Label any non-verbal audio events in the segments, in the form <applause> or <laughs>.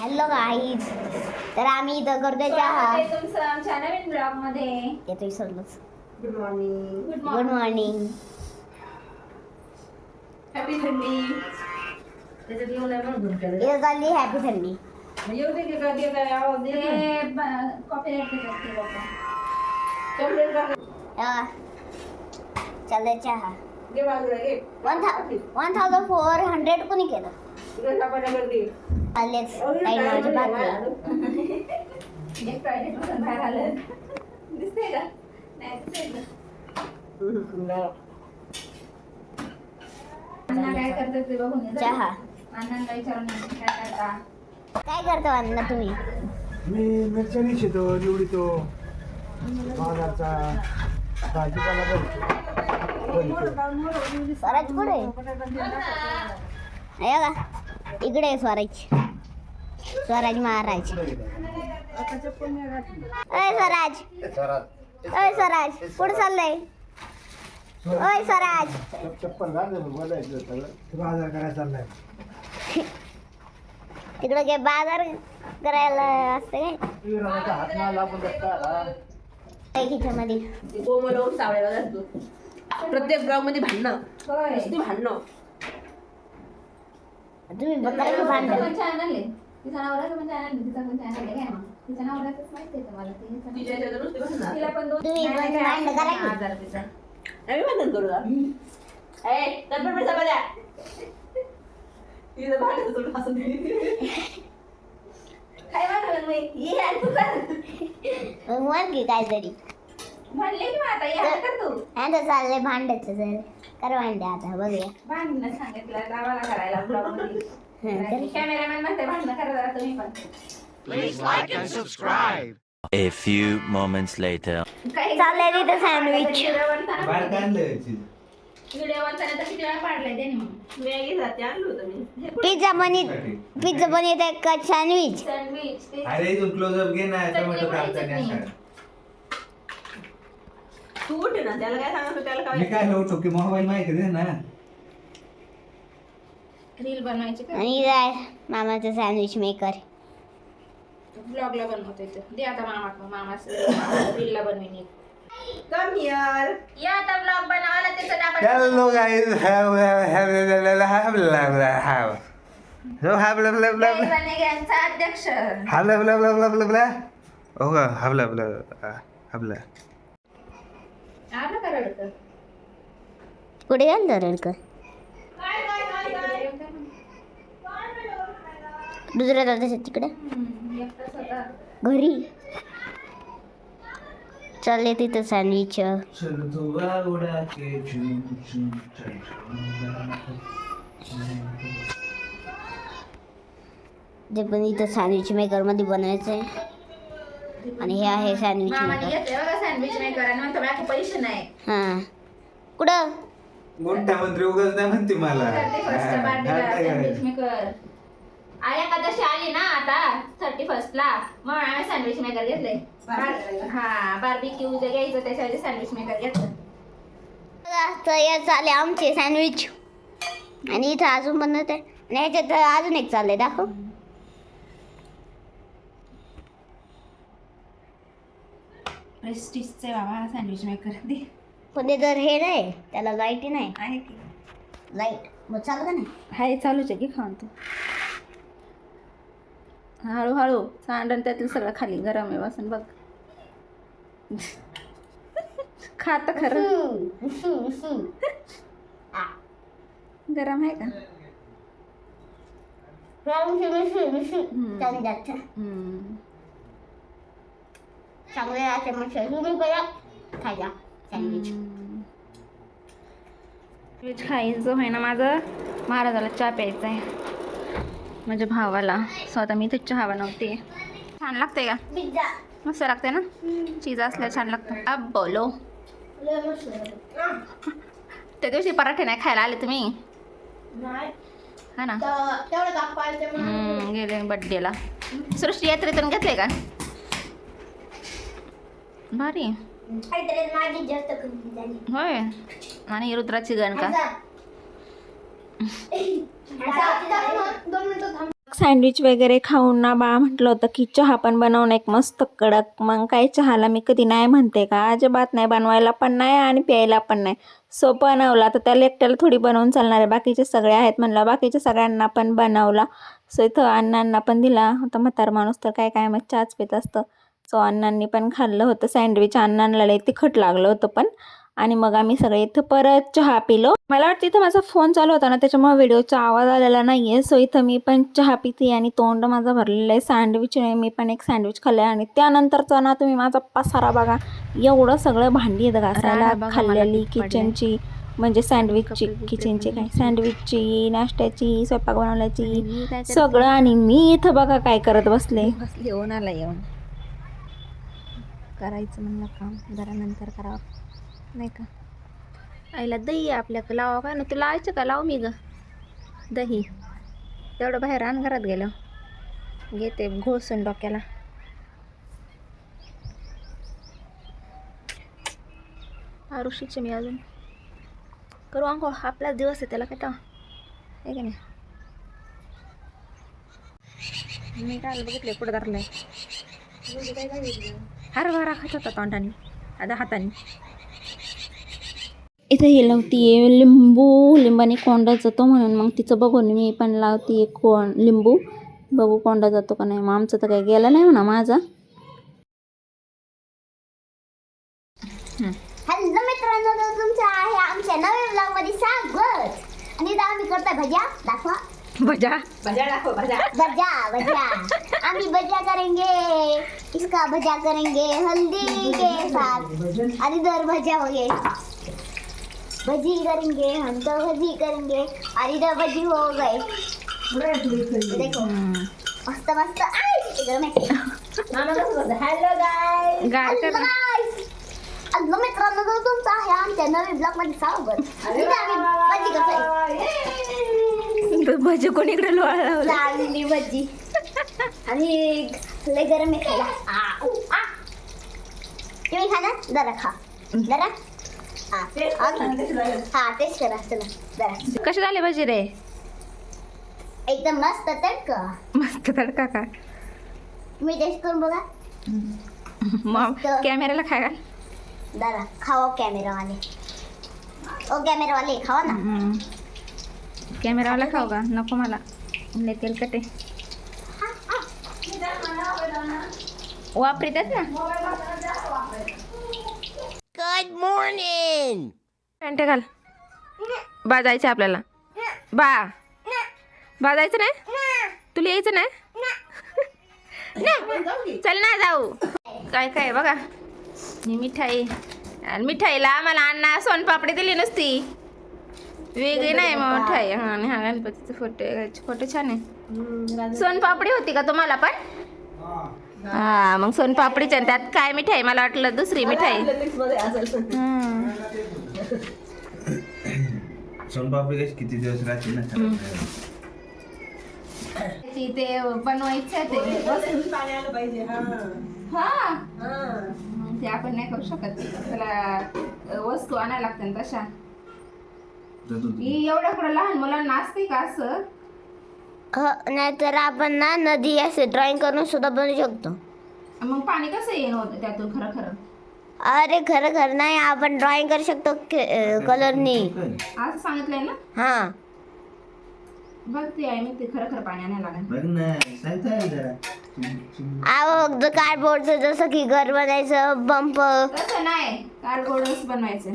Hello guys तर आम्ही इथं करतोय चहा स्वागत आहे तुमचं आमच्या नवीन ब्लॉगमध्ये येतो विसरलोच good morning good good morning happy थंडी त्याच्यात येऊ नये म्हणून धुवून केलं. इथं चालली हॅपी थंडी मग येऊ दे की आवाज चहा. दे बाजूला घे. वन था वन थाउजंड फोर हंड्रेड कोणी केलं? दे. काही काय माझी बाहेर आलं दिसतंय का काय करतात ते बघून ये. चहा. अण्णांना विचारून ये, काय करता काय करता अण्णा तुम्ही? मी मिरच्या निशितो निवडितो. बाजारचा भाजीपाला करतो आहे का इकडे स्वराज. स्वराज महाराज. अय स्वराज. अय स्वराज. कुठे चाललंय? अय स्वराज. चप्पल बाजार करायला चाललाय तिकडे काय बाजार करायला असते. काय प्रत्येक ब्लॉगमध्ये भांडणं भांडणं. तुम्ही बकरा की भांडण. पण चॅनल आहे. तिचा नवऱ्याचं पण चॅनल आहे तिचा पण चॅनल आहे काय माहिती आहे तुम्हाला तिच्या भांडणं. तिला पण दोन तुम्ही नाही, पण नाही, भांडण करा की. हजार रुपयाचा. आम्ही भांडण करू का? ए तत्पर पैसा बघा तिचं भांडण सोडून हसून दे. काय भांडण मी ये यार तू कर. मग म्हण की काहीतरी. म्हणले की आता या कर तू. आता चाललंय भांडायचं सर कर भांडे आता बघूया. भांडणं सांगितलं गावाला करायला ब्लॉगमध्ये <laughs> तर कॅमेरामॅन म्हणते भांडणं करा तुम्ही पण. A few moments later. चाललंय तिथं सँडविच व्हिडिओ बनताना तर किती वेळा पाडलाय त्याने मग. मॅगी जाते आणलं होतं मी. पिझ्झा बनित पिझ्झा बनित आहे का? सँडविच सँडविच ते अरे इथून क्लोजअप घे ना टोमॅटो. असं. तू उठे ना त्याला काय सांगतो त्याला मी काय काय लावतो की मोबाईल माहिती दे ना रील बनवायची का आणि इथं मामाचं सँडविच मेकर ब्लॉगला बनवतोय तो दे आता मामा मामा रीलला बनवीन कम हिअर या आता ब्लॉग बनवायला त्याचं डाबा हॅलो गाईज हॅव. यांचा अध्यक्ष. Oh, habla bla ah, habla. आलं का रडकं? कुठे गेलं रडकर दुसऱ्या दादाच्या तिकडे हम्म, एकटाच होता. घरी चालले तिथं सँडविच चल उड़ा के झूम झूम चल जे पण इथं सँडविच मेकरमध्ये बनवायचं आहे आणि हे आहे सँडविच मेकर सँडविच मेकर आणि म्हणतो माझ्याकडे पैसे नाही. हां. कुठं? मोठा मंत्री उगाच नाही म्हणते मला. थर्टी फर्स्ट हा, पार्टीला काय सँडविच करायचं? मेकर आई एकादशी आली ना आता थर्टी फर्स्टला म्हणून आम्ही सँडविच मेकर घेतले हा बार्बिक्यू जे घ्यायचं त्याच्यासाठी सँडविच मेकर घेतलं. तर या चालले आमचे सँडविच आणि इथं अजून बनवत आहे आणि ह्याच्यात अजून एक चाललंय दाखव. प्रेस्टिजचे बाबा सँडविच मेकर. दे. पण ते जर हे नाही त्याला लाइट नाही. आहे की? लाइट मग चालत नाही? हाय चालूच आहे की खाऊन तू. हळूहळू सांडण त्यातील सगळं खाली गरम आहे वासन बघ. <laughs> खात खरं. <laughs> गरम आहे का? हम्म. चांगले राहते मग तुम्ही बघा खायला सँडविच व्हेज खायचं आहे ना माझं महाराजाला चहा प्यायचा आहे. माझ्या भावाला. स्वतः मी इथेच चहा बनवते. छान लागते का? मस्त लागते ना? चीज असल्या छान लागतं. अब बोलो. त्या दिवशी पराठे नाही खायला आले तुम्ही? हा ना? गेले बड्डेला. सृष्टी यात्रेतून घेतले का? भारी. काहीतरी माझी जास्त कमी झाली. होय. आणि रुद्राची गण का? दोन मिनिटं थांब. सँडविच वगैरे खाऊन ना बा म्हटलं होतं की चहा पण बनवणं एक मस्त कडक. मग काय चहाला मी कधी नाही म्हणते का? अजिबात नाही बनवायला पण नाही आणि प्यायला पण नाही. सो बनवला. तर त्याला एकट्याला थोडी बनवून चालणार आहे. बाकीचे सगळे आहेत म्हणलं. बाकीच्या सगळ्यांना पण बनवला. सो इथं अण्णांना पण दिला. आता म्हातार माणूस तर काय काय मग चहाच पित असतं. सो अण्णांनी पण खाल्लं होतं सँडविच अण्णांना लय तिखट लागलं होतं पण. आणि मग आम्ही सगळे इथं परत चहा पिलो. मला वाटतं इथं माझा फोन चालू होता ना त्याच्यामुळे व्हिडिओचा आवाज आलेला नाही आहे सो इथं मी पण चहा पिते आणि तोंड माझं भरलेलं आहे. सँडविचने मी पण एक सँडविच खाल्लं आणि त्यानंतरचा ना तुम्ही माझा पसारा बघा. एवढं सगळं भांडी आहेत घासायला. खाल्लेली किचनची म्हणजे सँडविचची किचनची काय? सँडविचची नाश्त्याची स्वयंपाक बनवल्याची सगळं. आणि मी इथं बघा काय करत बसले. बसली येऊन आला येऊन. करायचं म्हणलं काम जरा नंतर करावं. नाही का? आईला दही आहे आपल्याकडं लावा काय ना तू लावायचं का? लाव मी ग. दही. तेवढं बाहेर आण घरात गेलं. घेते घोळसून डोक्याला. आरुषीचे मी अजून करू अंघोळ आपलाच दिवस आहे त्याला काय आहे का नाही? मी काय बघितले कुठं धरलंय? हरभरा खात होता तोंडाने आता हाताने इथं हे लावतीये लिंबू लिंबाने कोंडा जातो म्हणून मग तिचं बघून मी पण लावतीये कोण लिंबू बघू कोंडा जातो का नाही मग आमचं तर काही गेलं नाही म्हणा माझा हॅलो मित्रांनो तुमचं आहे आमच्या नवीन ब्लॉगमध्ये स्वागत आणि आम्ही करतोय भज्या दाखवा भजा भजा दाखव भजा भज्या भज्या आम्ही भज्या करेंगे इसका भज्या करेंगे हल्दी के साथ और इधर भज्या हो गए भजी करेंगे हम तो भजी करेंगे और इधर भजी हो गए देखो मस्त मस्त आई इधर में हॅलो guys. हॅलो मित्रांनो तर तुमचं आहे आमच्या नवीन ब्लॉग मध्ये स्वागत आम्ही भजी करतोय भजी कोणीकडे लोळा लावला? चांगली भजी. आणि लय गरम आहे खायला. आ, उ, आ. तुम्ही खा ना जरा खा. जरा? हा. हा. हा तेच करा चला जरा. कसे झाले भजी रे? एकदम मस्त तडका. मस्त तडका का? तुम्ही टेस्ट करून बघा. मग कॅमेऱ्याला खाय घाल जरा. खावा कॅमेरावाले. ओ कॅमेरावाले खावा ना. कॅमेरावाला खाऊ का? नको मला. लय तेलकट आहे. वापरितात ना. Good morning! पॅन्ट घाल. बा जायचं आपल्याला. बा. बा जायचं नाही? तुला यायचं नाही. चल ना जाऊ. काय काय बघा. ही मिठाई. आणि मिठाईला आम्हाला अण्णा सोनपापडी दिली नुसती. वेगळी नाही मग मिठाई हा आणि हा गणपतीचे फोटो फोटो छान आहे. सोनपापडी होती का तुम्हाला पण? हा. मग सोनपापडीच्या आणि त्यात काय मिठाई? मला वाटलं दुसरी मिठाई. <coughs> सोनपापडी कशी किती दिवस राहते ना? ती ते बनवायचं ते. हा मग ते आपण नाही करू शकत. त्याला वस्तू आणायला लागतात तशा. ही एवढ्या कुठं लहान मुलांना असते का असं? नाहीतर आपण ना नदी असे ड्रॉइंग करून सुद्धा बनवू शकतो. मग पाणी कसं त्यातून खरं खरं? अरे खरं खरं नाही आपण ड्रॉइंग करू शकतो कलरनी असं सांगितलंय ना? हा. आहे मी ते खरं खरं पाणी आणायला लागेल. बघ ना सांगता येईल जरा. अहो कार्डबोर्डचं जसं की घर बनायचं पंप तसं नाही कार्डबोर्डच बनवायचं.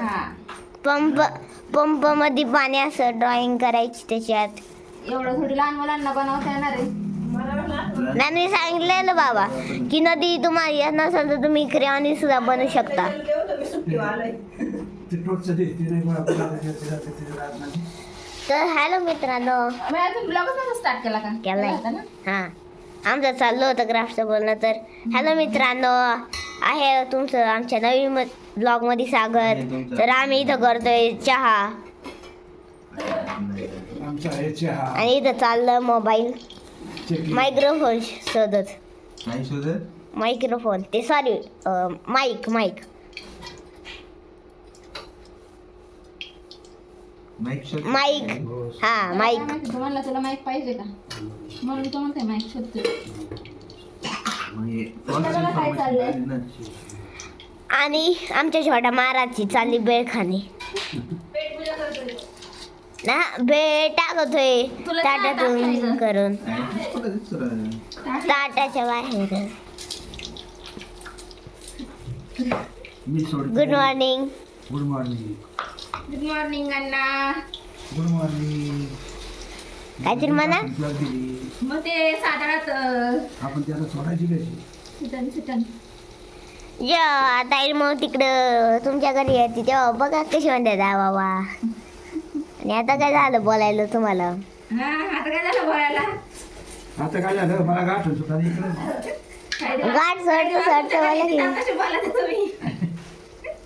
हा. पंप पंपमध्ये पाणी असं ड्रॉइंग करायची त्याच्यात. एवढं थोडी लहान मुलांना बनवता येणार आहे. नाही मी सांगितलेलं बाबा की नदी तुम्हाला येत नसेल तर तुम्ही क्रेऑनी सुद्धा बनवू शकता. तर हॅलो मित्रांनो. मी अजून ब्लॉगच नव्हता स्टार्ट केला का? केलाय. हां. आमचं चाललं होतं क्राफ्टचं बोलणं तर. हॅलो मित्रांनो आहे तुमचं आमच्या नवीन ब्लॉगमध्ये स्वागत. तर आम्ही इथं करतोय चहा. हे आणि इथं चाललं मोबाईल मायक्रोफोन शोधत. मायक्रोफोन ते सॉरी माईक माईक माईक हा माईक तुला माईक पाहिजे का? म्हणून तो म्हणते माईक शोधतोय. आणि आमच्या छोट्या महाराजची चालली बेळ खाणे ना बेळ टाकतोय. ताटातून? करून. ताटाच्या बाहेर. Good morning good morning good morning अण्णा गुड मॉर्निंग काहीतरी म्हणा मग ते साधारात आपण त्याला सोडायची कशी? सिटन सिटन. या ताई मग तिकडं तुमच्या घरी येते तेव्हा बघा कशी म्हणते दा बाबा. आणि आता काय झालं बोलायला तुम्हाला? हा आता काय झालं बोलायला? आता काय झालं? मला गाठ सुद्धा इकडे? गाठ की तुम्ही?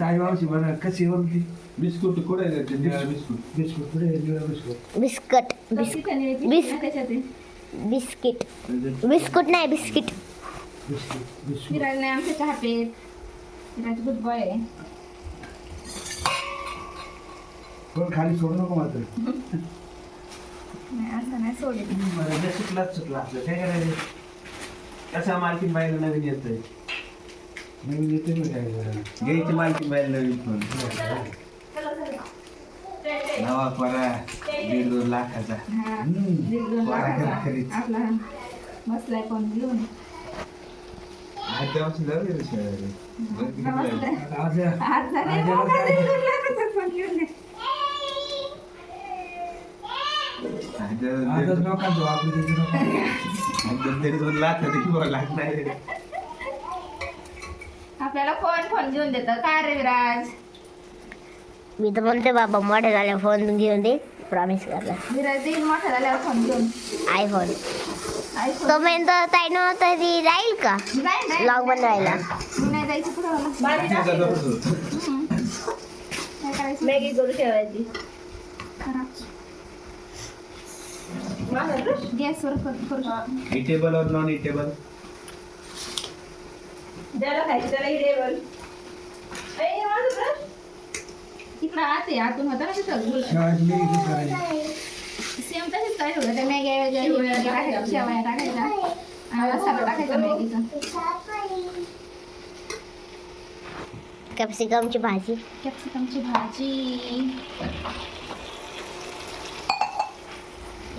ताई बाबाची बघा कशी बोलती बिस्कुट कुठे बिस्कुट. बिस्कुट कुठे निळा बिस्कुट. बिस्कट. बिस चिकन आहे, बिस- चिकन आहे त्याच्यात आहे. बिस्किट बिस्कुट नाही बिस्किट. Biscuit biscuit. विराज नाही आमचे चहा पेत. विराज गुड बॉय आहे. पण खाली सोडू नको मात्र नाही असं नाही सोडेल सुटलाच सुटला आपलं काय करायचं? कसा मालकीन बाईला नवीन येते करायला घ्यायची माहिती पाहिजे नवीन फोन नवा परा दीड दोन लाखाचा हा हम्म. दीड आपला बसलाय फोन घेऊन दीड दोन लाखाचा फोन आज आजच दीड- लोकांचं वापरू देते नको. आज दीड दोन लाखाचा किंवा लागणार रे. आपल्याला फोन फोन घेऊन देतं. काय रे विराज? मी तर म्हणते बाबा मोठे झाल्या फोन घेऊन दे. प्रॉमिस करला विराज देईल मोठा झाल्यावर फोन घेऊन. आयफोन आयफोन तो मेन तर ताई तरी राहील का? नाही नाही ब्लॉग बनवायला मी नाही जायचं पुढं. मला. तुझा दोस्त होता. काय करायचं? मॅगी करू ठेवायची. गॅसवर करू करू. शकतो. इटेबल और नॉन इटेबल तिकडं आत आहे आतून होता ना तिथं गुल. शाळेत मी इथे करायची सेम तशीच काय ठेवलं? त्या मॅगी वगैरे हिरव्या टाकायच्या. शेवया टाकायच्या. आणि मसाला टाकायचा मॅगीचा. कॅप्सिकमची भाजी. कॅप्सिकमची भाजी.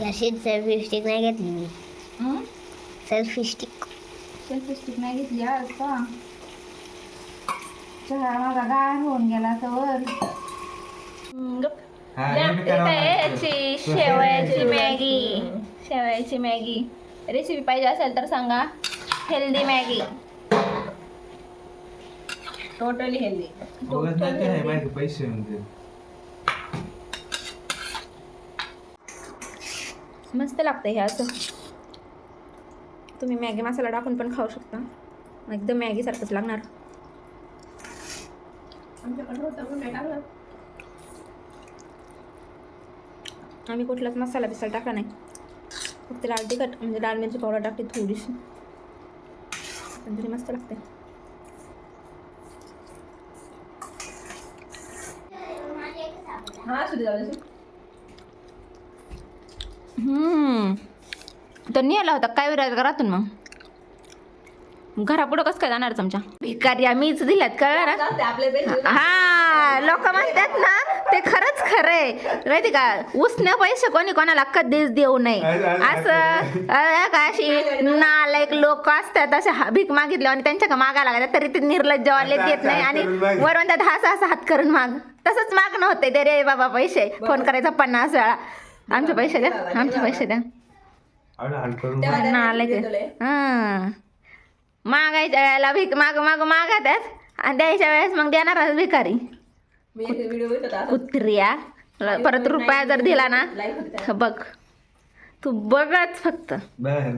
अशीच सेल्फी स्टिक नाही घेतली मी. हं? सेल्फी स्टिक स्टिक नाही घेतली आज का चहा माझा गाळ होऊन गेला तर हा हे शेवयाची मॅगी. शेवयाची मॅगी. रेसिपी पाहिजे असेल तर सांगा. Healthy Maggi. टोटली हेल्दी पैसे मस्त लागतं हे असं. तुम्ही मॅगी मसाला टाकून पण खाऊ शकता. एकदम मॅगीसारखंच लागणार. आम्ही कुठलाच मसाला बिसाला टाकला नाही. फक्त लाल तिखट म्हणजे लाल मिरची पावडर टाकली थोडीशी. मस्त लागते. हम्म. तर नेला होता. काय विराज घरातून मग? घरापुढं कसं काय जाणार तुमच्या? भिकार्या मीच दिल्यात कळलं ना? हा लोक म्हणतात ना ते खरंच खरंय माहिती का? उसने पैसे कोणी कोणाला कधीच देऊ नये. असं अं, का अशी नालायक लोक असतात असे हा- भीक मागितले आणि त्यांच्या का मागायला लागतात तरी ते निर्लज्जवाले देत नाही. आणि वरून त्यात हा असा हात करून माग. तसंच मागणं होते दे रे बाबा पैसे. फोन करायचा पन्नास वेळा. आमचे पैसे द्या आमचे पैसे द्या अरे हाल करून नालायक हा मागायच्या वेळेला भीक माग माग मागतात आणि द्यायच्या वेळेस मग देणार भिकारी. कुत्र्या. परत रुपया जर दिला ना बघ. तू बघच फक्त.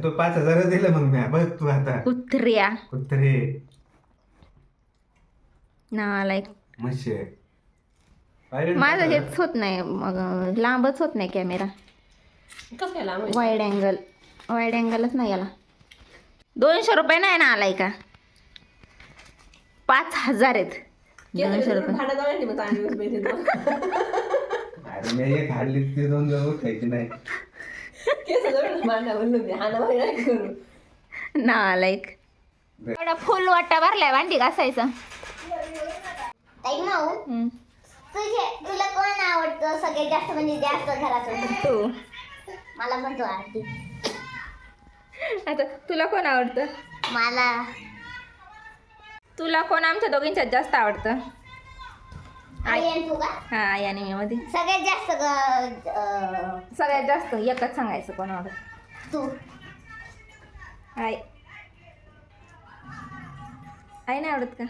तू पाच हजार दिलं मग मी. बघ तू आता. कुत्र्या. कुत्रे. नालायक मशी माझं हेच होत नाही. मग लांबच होत नाही कॅमेरा वाईड अँगल वाईड अँगलच नाही याला. दोनशे रुपये नाही ना आलाय का? पाच हजार आहेत. दोनशे रुपये. अरे मी एक हाडली ते दोन दोन उठायचे नाही. ना एवढा फुल वाटा भरलाय भांडी घासायचं. ताई माऊ. हम्म. तुझे तुला कोण आवडतं? सगळ्यात जास्त म्हणजे जास्त घरातून तू. मला पण तू आवडती. आता तुला कोण आवडतं? मला. तुला कोण आमच्या दोघींच्यात जास्त आवडतं? आई आणि तू का? हा आई आणि मी मध्ये. सगळ्यात जास्त ग- अं, सगळ्यात जास्त एकच सांगायचं कोण आवडत तू. आई. आई नाही आवडत का?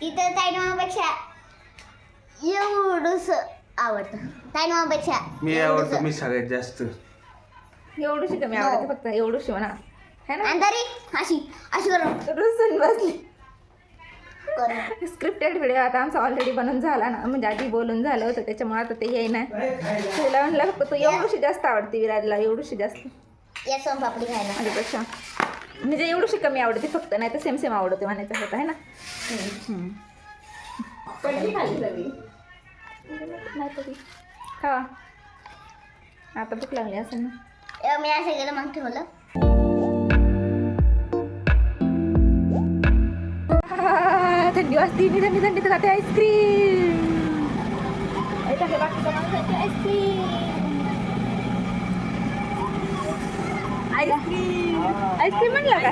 तिथं ताईमापेक्षा एवढंच आवडतं. ताईमापेक्षा मी आवडतो मी सगळ्यात जास्त. एवढूशी कमी आवडते फक्त एवढूशी म्हणा. है ना? तरी अशी अशी करून रुसून बसली. स्क्रिप्टेड व्हिडिओ आता आमचा ऑलरेडी बनवून झाला ना. म्हणजे आधी बोलून झालं होतं त्याच्यामुळे आता ते येईना. तुला म्हणलं फक्त तू एवढूशी जास्त आवडते विराजला एवढूशी जास्त. या सोनपापडी खायला. माझ्यापेक्षा. म्हणजे एवढूशी कमी आवडते फक्त नाही तर सेम सेम आवडते म्हणायचं होतं आहे ना. नाही तरी. खावा. आता भूक लागली असेल ना. मी असं गेलं मग ठेवलं आह, थंडी वाजती मी थंडी थंडी खाते आईस्क्रीम आईस्क्रीम आईस्क्रीम आईस्क्रीम म्हणलं का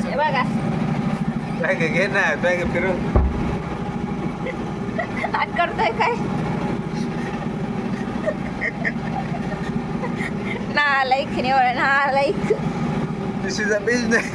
हे बघा काय काय घे ना काय काय फिरून हात करतोय काय नालायक निवळ नालायक दिस इज अ बिझनेस